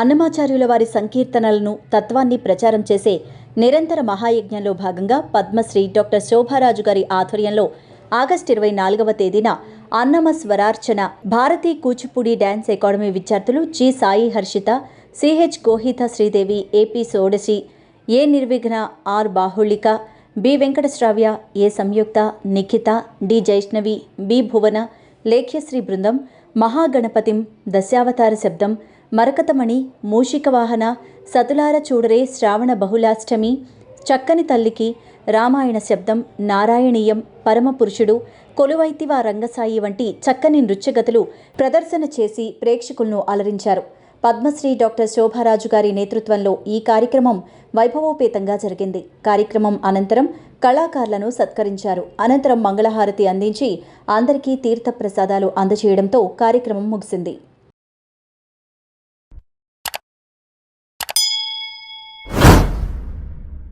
అన్నమాచార్యుల వారి సంకీర్తనలను తత్వాన్ని ప్రచారం చేసే నిరంతర మహాయజ్ఞంలో భాగంగా పద్మశ్రీ డాక్టర్ శోభారాజు గారి ఆధ్వర్యంలో ఆగస్టు ఇరవై నాలుగవ తేదీన అన్నమ స్వరార్చన భారతీ కూచిపూడి డ్యాన్స్ అకాడమీ విద్యార్థులు G Sai Harshita CH Gohita Sridevi AP Sodasi A Nirvighna R Bahulika B Venkatashravya A Samyuktha Nikhita D Jaishnavi B Bhuvana Lekhyasri బృందం మహాగణపతిం దశావతార శబ్దం మరకతమణి మూషికవాహన సతులార చూడరే శ్రావణ బహుళాష్టమి చక్కని తల్లికి రామాయణ శబ్దం నారాయణీయం పరమపురుషుడు కొలువైతివా రంగసాయి వంటి చక్కని నృత్యగతులు ప్రదర్శన చేసి ప్రేక్షకులను అలరించారు. పద్మశ్రీ డాక్టర్ శోభారాజు గారి నేతృత్వంలో ఈ కార్యక్రమం వైభవోపేతంగా జరిగింది. కార్యక్రమం అనంతరం కళాకారులను సత్కరించారు. అనంతరం మంగళహారతి అందించి అందరికీ తీర్థప్రసాదాలు అందజేయడంతో కార్యక్రమం ముగిసింది.